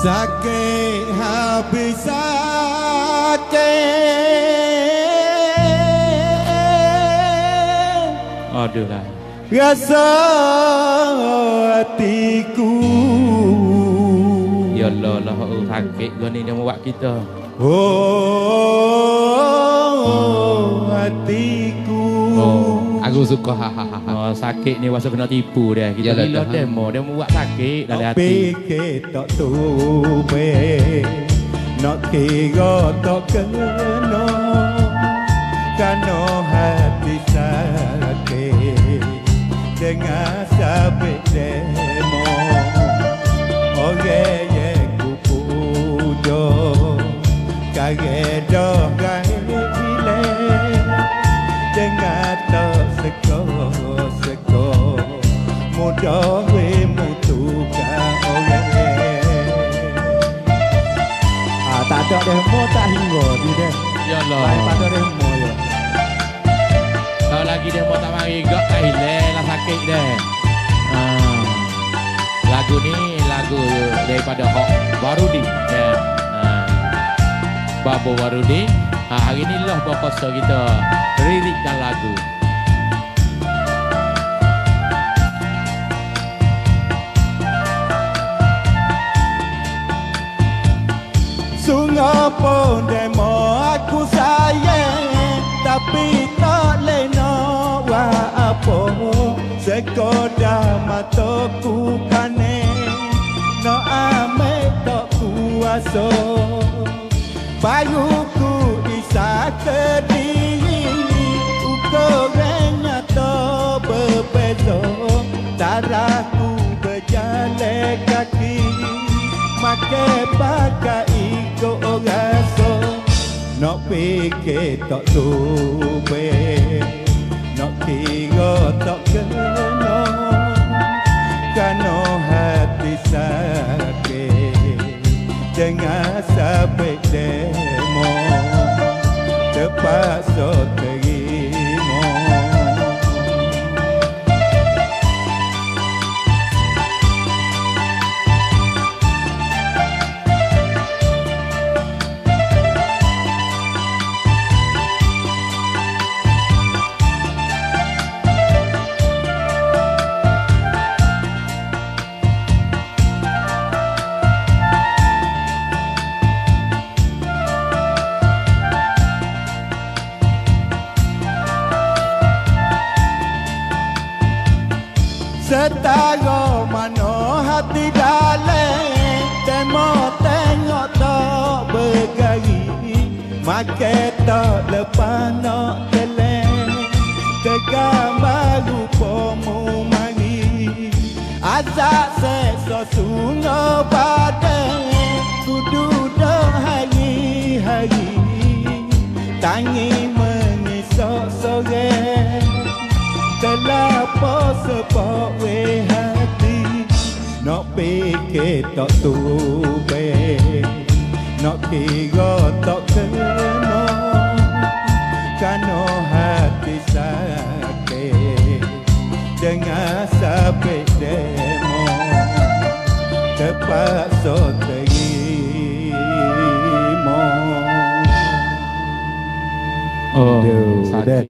Sakit habis sakit Aduh lah. Rasa hatiku Ya Allah lah oh, sakit kau ni dia buat kita. Oh hatiku Oh, aku suka ha ha ha. Oh, sakit ni rasa kena tipu dia. Kita Yalah, gila dah. demo dia mau buat sakit dalam hati. fikir tak tube Nak kira tak kena Kano hati sakit Dengan sabit demo Orang yang ku puja Kage Ah tak ada demo tak hingga di deh. Ya Allah. Lain pada demo ya. Kalau lagi dia mau tak mari gak tak hilang lah sakit dia. Lagu ni lagu daripada Hok Warudi. Ya. Ha. Ha, hari ni lah berkuasa kita lirikkan lagu. Sungai pun demo aku sayang Tapi tak lena apa Sekodah mataku panen No ame tak kuasa. Bayuku isa ke diri Ukurannya tak berbeza. Darahku berjalan kaki Makai pakai tapi ketok tupe nak tiga tak kena. Kano hati sakit jangan sampai demo. Terpaksa Setara mana hati dalam Temo tengok tak bergari. Makai tak lepas nak teleng Kegambar rupamu mari Azak seksa sungai badan sepo we hati. Nok pikir tok tupe nok king